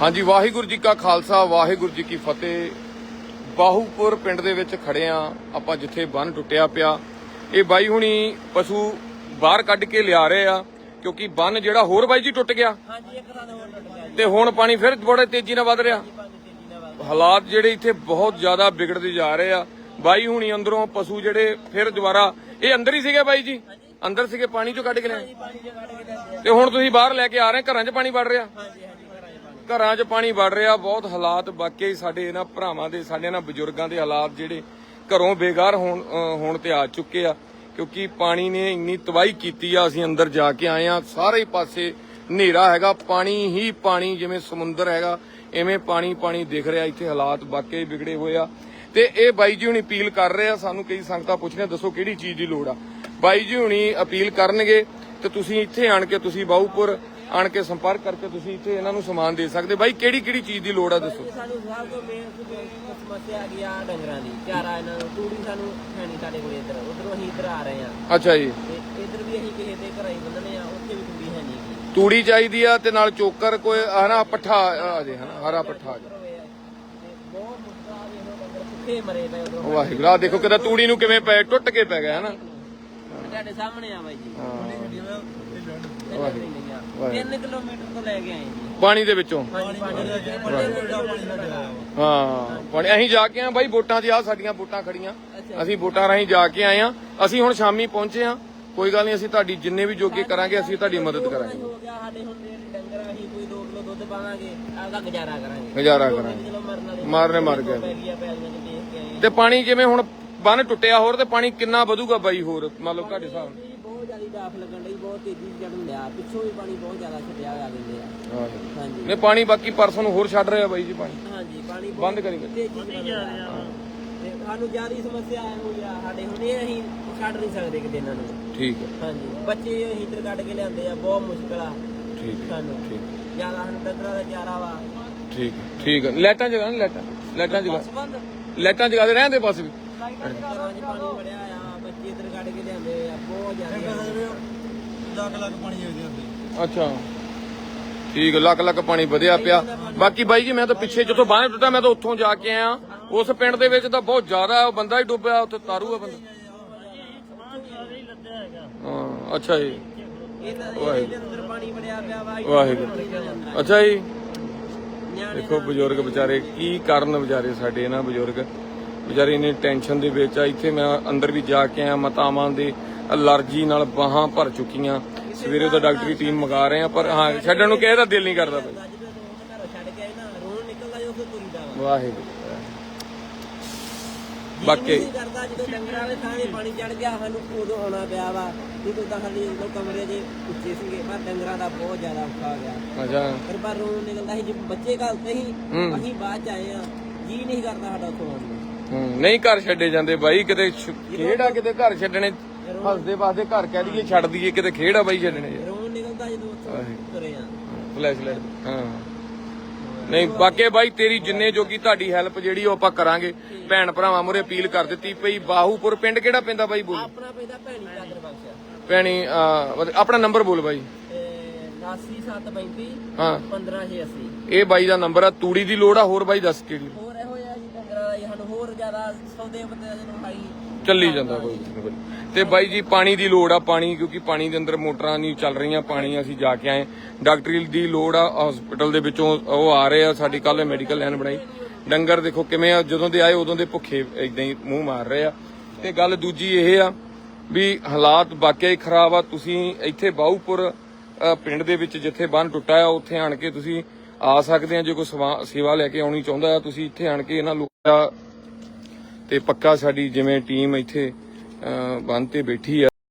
ਹਾਂਜੀ ਵਾਹਿਗੁਰੂ ਜੀ ਕਾ ਖਾਲਸਾ ਵਾਹਿਗੁਰੂ ਜੀ ਕੀ ਫਤਿਹ। ਬਾਹੂਪੁਰ ਪਿੰਡ ਦੇ ਵਿੱਚ ਖੜੇ ਆ ਆਪਾਂ ਜਿੱਥੇ ਬੰਨ ਟੁੱਟਿਆ ਪਿਆ। ਇਹ ਬਾਈ ਹੁਣੀ ਪਸ਼ੂ ਬਾਹਰ ਕੱਢ ਕੇ ਲਿਆ ਰਹੇ ਆ ਕਿਉਂਕਿ ਬੰਨ ਜਿਹੜਾ ਹੋਰ ਬਾਈ ਜੀ ਟੁੱਟ ਗਿਆ। ਹਾਂਜੀ ਇੱਕ ਤਾਂ ਹੋਰ ਟੁੱਟ ਗਿਆ ਜੀ। ਤੇ ਹੁਣ ਪਾਣੀ ਫਿਰ ਬੜੇ ਤੇਜ਼ੀ ਨਾਲ ਵੱਧ ਰਿਹਾ। ਹਾਲਾਤ ਜਿਹੜੇ ਇੱਥੇ ਬਹੁਤ ਜ਼ਿਆਦਾ ਵਿਗੜਦੇ ਜਾ ਰਹੇ ਆ। ਬਾਈ ਹੁਣੀ ਅੰਦਰੋਂ ਪਸ਼ੂ ਜਿਹੜੇ ਫਿਰ ਦੁਬਾਰਾ ਇਹ ਅੰਦਰ ਹੀ ਸੀਗੇ ਬਾਈ ਜੀ? ਅੰਦਰ ਸੀਗੇ ਪਾਣੀ ਚੋਂ ਕੱਢ ਕੇ ਲਿਆਏ? ਪਾਣੀ ਜੇ ਕੱਢ ਕੇ ਜਾਂਦੇ ਆ ਤੇ ਹੁਣ ਤੁਸੀਂ ਬਾਹਰ ਲੈ ਕੇ ਆ ਰਹੇ ਘਰਾਂ 'ਚ ਪਾਣੀ ਵੜ ਰਿਹਾ? ਹਾਂਜੀ ਹਾਂਜੀ। ਘਰਾਂ 'ਚ ਪਾਣੀ ਵੜ ਰਿਹਾ, ਬਹੁਤ ਹਾਲਾਤ ਵਾਕਈ ਸਾਡੇ ਇਹਨਾਂ ਭਰਾਵਾਂ ਦੇ, ਸਾਡੇ ਇਹਨਾਂ ਬਜ਼ੁਰਗਾਂ ਦੇ ਹਾਲਾਤ ਜਿਹੜੇ ਘਰੋਂ ਬੇਘਰ ਹੋਣ ਹੋਣ ਤੇ ਆ ਚੁੱਕੇ ਆ। ਕਿਉਂਕਿ ਪਾਣੀ ਨੇ ਇੰਨੀ ਤਬਾਹੀ ਕੀਤੀ ਆ, ਅਸੀਂ ਅੰਦਰ ਜਾ ਕੇ ਆਏ ਆ। ਸਾਰੇ ਪਾਸੇ ਹਨੇਰਾ ਹੈਗਾ, ਪਾਣੀ ਹੀ ਪਾਣੀ, ਜਿਵੇਂ ਸਮੁੰਦਰ ਹੈਗਾ, ਐਵੇਂ ਪਾਣੀ ਪਾਣੀ ਦਿਖ ਰਿਹਾ। ਇੱਥੇ ਹਾਲਾਤ ਵਾਕਈ ਵਿਗੜੇ ਹੋਏ ਆ। ਤੇ ਇਹ ਬਾਈ ਜੀ ਹੁਣੀ ਅਪੀਲ ਕਰ ਰਹੇ ਆ, ਸਾਨੂੰ ਕਈ ਸੰਗਤਾਂ ਪੁੱਛ ਰਹੀਆਂ ਦੱਸੋ ਕਿਹੜੀ ਚੀਜ਼ ਦੀ ਲੋੜ ਆ? ਬਾਈ ਜੀ ਹੁਣੀ ਅਪੀਲ ਕਰਨਗੇ, ਤੇ ਤੁਸੀਂ ਇੱਥੇ ਆਣ ਕੇ, ਤੁਸੀਂ ਬਾਹੂਪੁਰ ਆਣ ਕੇ ਸੰਪਰਕ ਕਰਕੇ ਤੁਸੀਂ ਇੱਥੇ ਇਹਨਾਂ ਨੂੰ ਸਮਾਨ ਦੇ ਸਕਦੇ ਬਾਈ ਕਿਹੜੀ ਕਿਹੜੀ ਚੀਜ਼ ਦੀ ਲੋੜ ਆ ਦੱਸੋ। ਸਾਨੂੰ ਸਭ ਤੋਂ ਮੇਨ ਸਮੱਸਿਆ ਆ ਗਈ ਆ ਡੰਗਰਾਂ ਦੀ। ਚਾਰਾ ਇਹਨਾਂ ਨੂੰ ਤੂੜੀ ਸਾਨੂੰ ਹੈ ਨਹੀਂ ਸਾਡੇ ਕੋਲ ਇੱਧਰ। ਉਧਰੋਂ ਅਸੀਂ ਇੱਧਰ ਆ ਰਹੇ ਆ ਅੱਛਾ ਜੀ। ਤੇ ਇੱਧਰ ਵੀ ਅਸੀਂ ਕਿਸੇ ਦੇ ਘਰਾਂ ਹੀ ਬੰਨਣੇ ਆ ਉੱਥੇ ਵੀ ਤੂੜੀ ਹੈ ਨਹੀਂ ਗੀ ਤੂੜੀ ਚਾਹੀਦੀ ਆ ਤੇ ਨਾਲ ਚੋਕਰ ਕੋਈ ਹਨਾ ਪੱਠਾ ਆ ਜੇ ਹਨਾ ਹਰਾ ਪੱਠਾ ਆ ਜੇ। ਤੇ ਬਹੁਤ ਮੁਸ਼ਕਲ ਆ ਵੇਖੋ ਡੰਗਰ ਭੁੱਖੇ ਮਰੇ ਪਏ ਉਧਰੋਂ। ਵਾਹਿਗੁਰੂ ਆਹ ਦੇਖੋ ਕਿਦਾ ਤੂੜੀ ਨੂੰ ਕਿਵੇਂ ਪਏ ਟੁੱਟ ਕੇ ਪੈ ਗਿਆ ਹਨਾ। ਤੁਹਾਡੇ ਸਾਹਮਣੇ ਆ ਬਾਈ ਜੀ। ਵਾਹਿਗੁਰੂ। 3 ਕਿਲੋਮੀਟਰ ਤੋਂ ਲੈ ਕੇ ਆਏ ਜੀ। ਪਾਣੀ ਦੇ ਵਿੱਚੋਂ? ਪਾਣੀ ਹਾਂ ਪਾਣੀ। ਅਸੀਂ ਜਾ ਕੇ ਆ ਬਾਈ ਵੋਟਾਂ 'ਚ ਆ ਸਾਡੀਆਂ ਵੋਟਾਂ ਖੜੀਆਂ। ਅਸੀਂ ਵੋਟਾਂ ਰਾਹੀਂ ਜਾ ਕੇ ਆਏ ਆ। ਅਸੀਂ ਹੁਣ ਸ਼ਾਮੀ ਪਹੁੰਚੇ ਆ। ਕੋਈ ਗੱਲ ਨਹੀਂ ਅਸੀਂ ਤੁਹਾਡੀ ਜਿੰਨੇ ਵੀ ਜੋਗੇ ਕਰਾਂਗੇ ਅਸੀਂ ਤੁਹਾਡੀ ਮਦਦ ਕਰਾਂਗੇ। ਹੋ ਗਿਆ ਸਾਡੇ ਹੁਣ ਜਿਹੜੇ ਡੰਗਰ ਅਸੀਂ ਕੋਈ 2 ਕਿਲੋ ਦੁੱਧ ਪਾਵਾਂਗੇ ਆਪਦਾ ਗੁਜ਼ਾਰਾ ਕਰਾਂਗੇ। ਗੁਜ਼ਾਰਾ ਕਰਾਂਗੇ। ਚਲੋ ਮਰਨ ਮਰ ਗਏ। ਤੇ ਪਾਣੀ ਜਿਵੇਂ ਹੁਣ ਬੰਨ ਟੁੱਟਿਆ ਹੋਰ ਤੇ ਪਾਣੀ ਕਿੰਨਾ ਵਧੂਗਾ ਬਾਈ ਹੋਰ? ਮੰਨ ਲਓ ਤੁਹਾਡੇ ਹਿਸਾਬ ਨਾਲ। ਜੀ ਬਹੁਤ ਜ਼ਿਆਦਾ ਡਾਫ ਲੱਗਣ ਲਈ ਬਹੁਤ ਤੇਜ਼ੀ ਚੜਨ ਲਿਆ ਪਿੱਛੋਂ ਵੀ ਪਾਣੀ ਬਹੁਤ ਜ਼ਿਆਦਾ ਛੱਡਿਆ ਹੋਇਆ ਕਹਿੰਦੇ ਆ। ਹਾਂਜੀ। ਨੇ ਪਾਣੀ ਬਾਕੀ ਪਰਸੋਂ ਨੂੰ ਹੋਰ ਛੱਡ ਰਿਹਾ ਬਾਈ ਜੀ ਪਾਣੀ। ਹਾਂਜੀ ਪਾਣੀ ਬਹੁਤ ਬੰਦ ਕਰੀ ਗਏ। ਤੇਜ਼ੀ ਜਾ ਰਿਹਾ। ਤੇ ਸਾਨੂੰ ਜ਼ਿਆਦਾ ਸਮੱਸਿਆ ਆ ਹੋਈ ਆ। ਸਾਡੇ ਹੁਣ ਇਹ ਅਸੀਂ ਛੱਡ ਨਹੀਂ ਸਕਦੇ ਕਿਤੇ ਇਹਨਾਂ ਨੂੰ। ਠੀਕ ਹੈ। ਹਾਂਜੀ। ਬੱਚੇ ਅਸੀਂ ਇੱਧਰ ਕੱਢ ਕੇ ਲਿਆਂਦੇ ਆ ਬਹੁਤ ਮੁਸ਼ਕਲ ਆ। ਠੀਕ ਹੈ ਸਾਨੂੰ। ਠੀਕ ਜ਼ਿਆਦਾ ਸਾਨੂੰ ਡੰਗਰਾਂ ਦਾ ਚਾਰਾ ਵਾ। ਠੀਕ ਹੈ, ਠੀਕ ਹੈ। ਲਾਈਟਾਂ ਜਗਾ ਨਾ ਲਾਈਟਾਂ। ਲਾਈਟਾਂ ਜਗਾ ਬੰਦ। ਲਾਈਟਾਂ ਜਗਾ ਦੇ ਰਹਿੰਦੇ ਬਸ ਵੀ। ਘਰਾਂ 'ਚ ਪਾਣੀ ਵੜਿਆ ਆ ਬੱਚੇ ਇੱਧਰ ਕੱਢ ਕੇ ਲਿਆਂਦੇ ਆ ਬਹੁਤ ਜ਼ਿਆਦਾ ਲੱਖ ਲੱਖ ਪਾਣੀ ਹੋਈ ਜਾਂਦੇ ਅੱਛਾ। ਠੀਕ ਲੱਖ ਲੱਖ ਪਾਣੀ ਵਧਿਆ ਪਿਆ। ਬਾਕੀ ਬਾਈ ਜੀ ਮੈਂ ਤਾਂ ਪਿੱਛੇ ਜਿੱਥੋਂ ਬਾਹਰ ਟੁੱਟਾ ਮੈਂ ਤਾਂ ਉੱਥੋਂ ਜਾ ਕੇ ਆਇਆ। ਉਸ ਪਿੰਡ ਦੇ ਵਿੱਚ ਤਾਂ ਬਹੁਤ ਜ਼ਿਆਦਾ ਉਹ ਬੰਦਾ ਹੀ ਡੁੱਬਿਆ ਉੱਥੇ ਤਾਰੂ ਆ ਬੰਦਾ। ਹਾਂ ਅੱਛਾ ਜੀ। ਇਹਨਾਂ ਦੇ ਅੰਦਰ ਪਾਣੀ ਵੜਿਆ ਪਿਆ ਵਾ ਵਾਹਿਗੁਰੂ। ਅੱਛਾ ਜੀ। ਦੇਖੋ ਬਜ਼ੁਰਗ ਵਿਚਾਰੇ ਕੀ ਕਰਨ ਵਿਚਾਰੇ ਸਾਡੇ ਨਾ ਬਜ਼ੁਰਗ? ਵਿਚਾਰੇ ਇੰਨੇ ਟੈਨਸ਼ਨ ਦੇ ਵਿੱਚ ਆ ਇੱਥੇ ਮੈਂ ਅੰਦਰ ਵੀ ਜਾ ਕੇ ਆਇਆ ਮਤਾਵਾਂ ਦੇ ਅਲਰਜੀ ਨਾਲ ਬਾਹਾਂ ਭਰ ਚੁੱਕੀਆਂ। ਸਵੇਰੇ ਉਹਦਾ ਡਾਕਟਰੀ ਟੀਮ ਮੰਗਾ ਰਹੇ ਆ ਪਰ ਹਾਂ ਛੱਡਣ ਨੂੰ ਕਿਸੇ ਦਾ ਦਿਲ ਨਹੀਂ ਕਰਦਾ ਨਾ ਵਾਹਿਗੁਰੂ। ਜੀ ਬਾਕੀ ਕਰਦਾ ਜਦੋਂ ਡੰਗਰਾਂ ਵਾਲੇ ਥਾਂ 'ਤੇ ਪਾਣੀ ਚੜ ਗਿਆ ਸਾਨੂੰ ਉਦੋਂ ਆਉਣਾ ਪਿਆ ਵਾ ਨਹੀਂ ਤਾਂ ਸਾਡੇ ਜਦੋਂ ਕਮਰੇ ਦੇ ਉੱਚੇ ਸੀਗੇ ਪਰ ਡੰਗਰਾਂ ਦਾ ਬਹੁਤ ਜ਼ਿਆਦਾ ਔਖਾ ਗਿਆ। ਅੱਛਾ। ਫਿਰ ਪਰ ਰੋਣ ਨਿਕਲਦਾ ਸੀ ਜੇ ਬੱਚੇ ਘਲਤੇ ਸੀ ਹੂੰ। ਅਸੀਂ ਬਾਅਦ ਚ ਆਏ ਆ ਜੀ ਨਹੀਂ ਕਰਦਾ ਸਾਡਾ ਉੱਥੋਂ ਆਉਣ ਨੂੰ। ਹੂੰ, ਨਹੀਂ ਘਰ ਛੱਡੇ ਜਾਂਦੇ ਬਾਈ ਕਿਤੇ ਆ ਕਿਤੇ ਘਰ ਛੱਡਣੇ ਹੱਸਦੇ ਵਾਸਤੇ ਘਰ ਕਹਿ ਦਈਏ ਛੱਡ ਦਈਏ ਕਿਤੇ ਖੇਡ ਆ ਬਾਈ ਛੱਡਣੇ। ਰੋਣ ਨਿਕਲਦਾ ਜਦੋਂ ਉੱਥੋਂ ਵਾਹਿਗੁਰੂ। ਤੁਰੇ ਆ। ਫਲੈਸ਼ ਲਾਈਟ ਹਾਂ। ਨਹੀਂ ਬਾਕੀ ਬਾਈ ਤੇਰੀ ਜਿੰਨੇ ਜੋਗੀ ਤੁਹਾਡੀ ਹੈਲਪ ਜਿਹੜੀ ਉਹ ਆਪਾਂ ਕਰਾਂਗੇ ਭੈਣ ਭਰਾਵਾਂ ਮੁਰੇ ਅਪੀਲ ਕਰ ਦਿੱਤੀ ਪਈ ਬਾਹੂਪੁਰ ਪਿੰਡ ਕਿਹੜਾ ਪੈਂਦਾ ਬਾਈ ਬੋਲ? ਆਪਣਾ ਪੈਂਦਾ ਭੈਣੀ ਆਪਣਾ ਨੰਬਰ ਬੋਲ ਬਾਈ। ਤੇ 89735 ਹਾਂ। 15680 ਇਹ ਬਾਈ ਦਾ ਨੰਬਰ ਆ ਤੂੜੀ ਦੀ ਲੋੜ ਆ ਹੋਰ ਬਾਈ ਦੱਸ ਕਿਹੜੀ ਹੋਰ ਇਹੋ ਜਿਹਾ ਜੀ ਡੰਗਰਾਂ ਦਾ ਜੀ ਸਾਨੂੰ ਹੋਰ ਜ਼ਿਆਦਾ ਸੌਦੇ ਪੱਤੇ ਜਦੋਂ ਖਾਈ ਚੱਲੀ ਜਾਂਦਾ ਕੋਈ ਨਹੀਂ ਬਾਈ। ਤੇ ਬਾਈ ਜੀ ਪਾਣੀ ਦੀ ਲੋੜ ਆ ਪਾਣੀ ਕਿਉਂਕਿ ਪਾਣੀ ਦੇ ਅੰਦਰ ਮੋਟਰਾਂ ਨਹੀਂ ਚੱਲ ਰਹੀਆਂ ਪਾਣੀ ਅਸੀਂ ਜਾ ਕੇ ਆਏ। ਡਾਕਟਰੀ ਦੀ ਲੋੜ ਆ ਹਸਪੀਟਲ ਦੇ ਵਿੱਚੋਂ ਉਹ ਆ ਰਹੇ ਆ ਸਾਡੀ ਕੱਲ ਮੈਡੀਕਲ ਲਾਈਨ ਬਣਾਈ। ਡੰਗਰ ਦੇਖੋ ਕਿਵੇਂ ਆ ਜਦੋਂ ਦੇ ਆਏ ਉਦੋਂ ਦੇ ਭੁੱਖੇ ਇਦਾਂ ਹੀ ਮੂੰਹ ਮਾਰ ਰਹੇ ਆ। ਤੇ ਗੱਲ ਦੂਜੀ ਇਹ ਆ ਵੀ ਹਾਲਾਤ ਵਾਕਿਆ ਹੀ ਖਰਾਬ ਆ। ਤੁਸੀਂ ਇੱਥੇ ਬਾਹੂਪੁਰ ਅ, ਪਿੰਡ ਦੇ ਵਿੱਚ ਜਿੱਥੇ ਬੰਨ ਟੁੱਟਾ ਆ ਉੱਥੇ ਆਣ ਕੇ ਤੁਸੀਂ ਆ ਸਕਦੇ ਆ। ਜੇ ਕੋਈ ਸਵਾ- ਸੇਵਾ ਲੈ ਕੇ ਆਉਣੀ ਚਾਹੁੰਦਾ ਆ ਤੁਸੀਂ ਇੱਥੇ ਆਣ ਕੇ ਇਹਨਾਂ ਲੋਕਾਂ ਦਾ ਤੇ ਪੱਕਾ ਸਾਡੀ ਜਿਵੇਂ ਟੀਮ ਇੱਥੇ ਬੰਨ ਤੇ ਬੈਠੀ ਆ